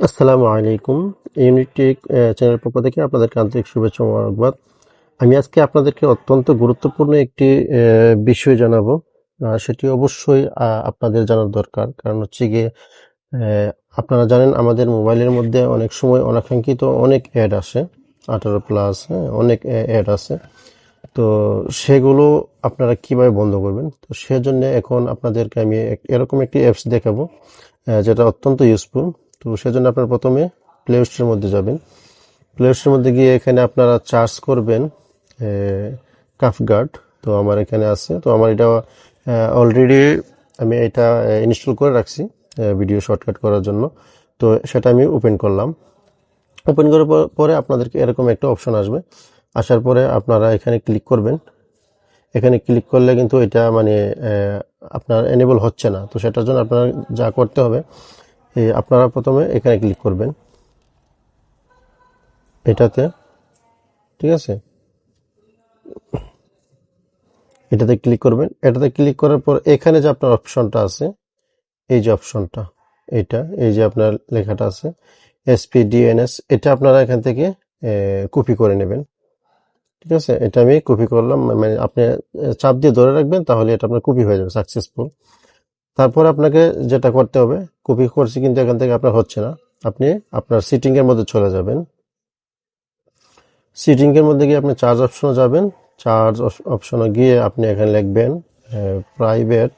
আসসালামু আলাইকুম। ইউনিটেক চ্যানেল পক্ষ থেকে আপনাদেরকে আন্তরিক শুভেচ্ছা ও মোবারকবাদ। আমি আজকে আপনাদেরকে অত্যন্ত গুরুত্বপূর্ণ একটি বিষয় জানাব। সেটি অবশ্যই আপনাদের জানার দরকার। কারণ হচ্ছে গিয়ে আপনারা জানেন আমাদের মোবাইলের মধ্যে অনেক সময় অনাকাঙ্ক্ষিত অনেক অ্যাড আসে। আঠারো প্লাস হ্যাঁ অনেক অ্যাড আছে তো সেগুলো আপনারা কীভাবে বন্ধ করবেন? তো সেজন্য এখন আপনাদেরকে আমি এরকম একটি অ্যাপস দেখাবো যেটা অত্যন্ত ইউজফুল তো সেজন্য আপনার প্রথমে প্লে স্টোরের মধ্যে যাবেন। প্লে স্টোরের মধ্যে গিয়ে এখানে আপনারা চার্জ করবেন কাফগার্ড তো আমার এখানে আছে। তো আমার এটা অলরেডি আমি এটা ইনস্টল করে রাখছি ভিডিও শর্টকাট করার জন্য। তো সেটা আমি ওপেন করলাম। ওপেন করার পর- আপনাদেরকে এরকম একটা অপশন আসবে। আসার পরে আপনারা এখানে ক্লিক করবেন। এখানে ক্লিক করলে কিন্তু এটা মানে আপনার এনেবল হচ্ছে না। তো সেটার জন্য আপনার যা করতে হবে আপনারা প্রথমে এখানে ক্লিক করবেন। এটাতে, ঠিক আছে? এটাতে ক্লিক করবেন। এটাতে ক্লিক করার পর এখানে যে আপনার অপশনটা আছে, এই যে অপশনটা এটা, এই যে আপনার লেখাটা আছে এসপি ডিএনএস এটা আপনারা এখান থেকে কপি করে নেবেন। ঠিক আছে? এটা আমি কপি করলাম মানে আপনি চাপ দিয়ে ধরে রাখবেন, তাহলে এটা আপনার কপি হয়ে যাবে সাকসেসফুল তারপর আপনাকে যেটা করতে হবে কপি করছি কিন্তু এখান থেকে আপনার হচ্ছে না। আপনি আপনার সিটিং এর মধ্যে চলে যাবেন। সিটিং এর মধ্যে গিয়ে আপনি চার্জ অপশনে যাবেন। চার্জ অপশনে গিয়ে আপনি এখানে লিখবেন প্রাইভেট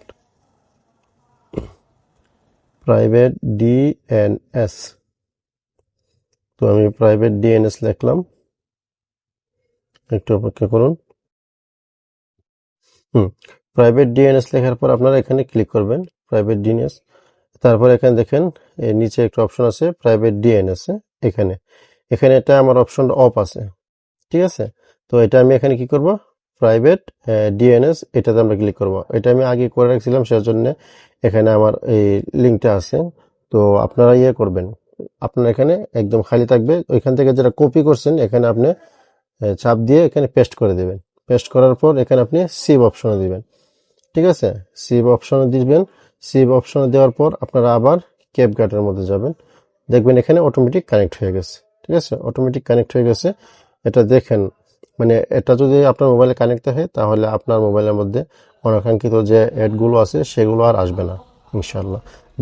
প্রাইভেট ডিএনএস তো আমি প্রাইভেট ডিএনএস লিখলাম। একটু অপেক্ষা করুন। হুম। প্রাইভেট ডিএনএস লেখার পর আপনারা এখানে ক্লিক করবেন প্রাইভেট ডিএনএস তারপর এখানে দেখেন নিচে একটা অপশন আছে প্রাইভেট ডিএনএস এখানে। এখানে এটা আমার অপশন অফ আছে, ঠিক আছে? তো এটা আমি এখানে কি করব? প্রাইভেট ডিএনএস এটাতে আমরা ক্লিক করব। এটা আমি আগে করে রাখছিলাম, সেজন্য এখানে আমার এই লিঙ্কটা আছে। তো আপনারা ইয়ে করবেন, আপনার এখানে একদম খালি থাকবে, ওইখান থেকে যেটা কপি করছেন, এখানে আপনি চাপ দিয়ে এখানে পেস্ট করে দিবেন। পেস্ট করার পর এখানে আপনি সেভ অপশনে দিবেন। ঠিক আছে? সিভ অপশনে দিবেন। সিভ অপশনে দেওয়ার পর আপনারা আবার ক্যাব গার্ডের মধ্যে যাবেন। দেখবেন এখানে অটোমেটিক কানেক্ট হয়ে গেছে। ঠিক আছে? অটোমেটিক কানেক্ট হয়ে গেছে। এটা দেখেন মানে এটা যদি আপনার মোবাইলে কানেক্ট হয়, তাহলে আপনার মোবাইলের মধ্যে অনাকাঙ্ক্ষিত যে অ্যাডগুলো আছে, সেগুলো আর আসবে না ইনশাল্লাহ